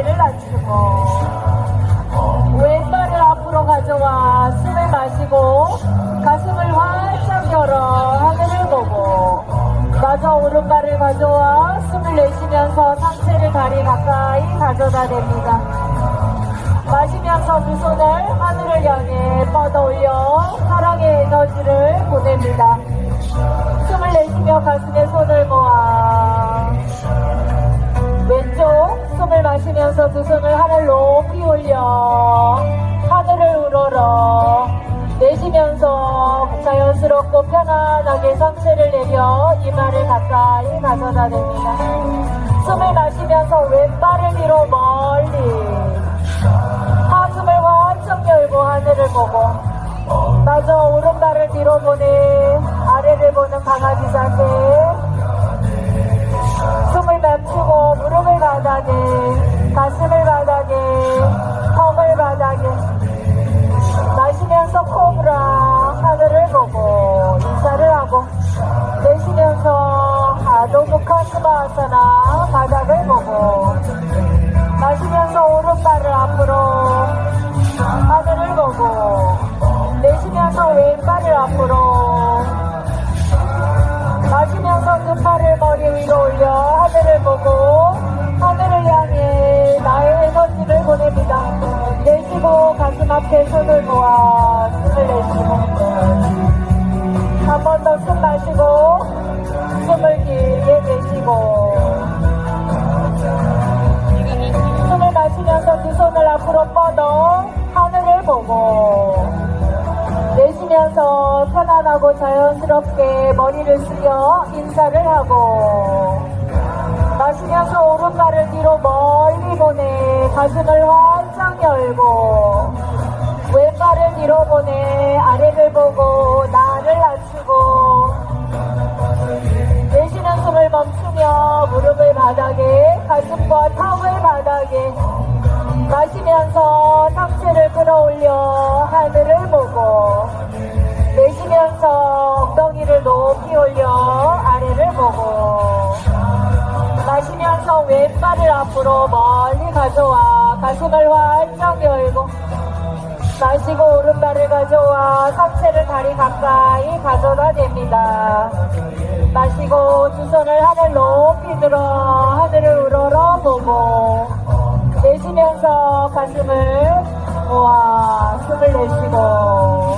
다리를 낮추고 왼발을 앞으로 가져와 숨을 마시고 가슴을 활짝 열어 하늘을 보고 마저 오른발을 가져와 숨을 내쉬면서 상체를 다리 가까이 가져다 댑니다. 마시면서 두 손을 하늘을 향해 뻗어 올려 사랑의 에너지를 보냅니다. 숨을 내쉬며 가슴에 두 손을 하늘 높이 올려 하늘을 우러러 내쉬면서 자연스럽고 편안하게 상체를 내려 이마를 가까이 가져다 댑니다. 숨을 마시면서 왼발을 뒤로 멀리 가슴을 활짝 열고 하늘을 보고 마저 오른발을 뒤로 보내 아래를 보는 강아지 자세 숨을 멈추고 무릎을 바닥에 가슴을 바닥에 턱을 바닥에. 마시면서 코브라 하늘을 보고 인사를 하고 내쉬면서 아도무카 스바아사나 바닥을 보고 마시면서 오른발을 앞으로 하늘을 보고 내쉬면서 왼발을 앞으로 마시면서 두 팔을 머리 위로 올려 하늘을 뻗어 하늘을 보고 내쉬면서 편안하고 자연스럽게 머리를 숙여 인사를 하고 마시면서 오른발을 뒤로 멀리 보내 가슴을 활짝 열고 왼발을 뒤로 보내 아래를 보고 나를 낮추고 내쉬는 숨을 멈추며 무릎을 바닥에 가슴과 턱을 바닥에 마시면서 상체를 끌어올려 하늘을 보고 내쉬면서 엉덩이를 높이 올려 아래를 보고 마시면서 왼발을 앞으로 멀리 가져와 가슴을 활짝 열고 마시고 오른발을 가져와 상체를 다리 가까이 가져다 댑니다. 마시고 두 손을 하늘 높이 들어 하늘을 우러러 보고 내 쉬면서 가슴을 모아 숨을 내쉬고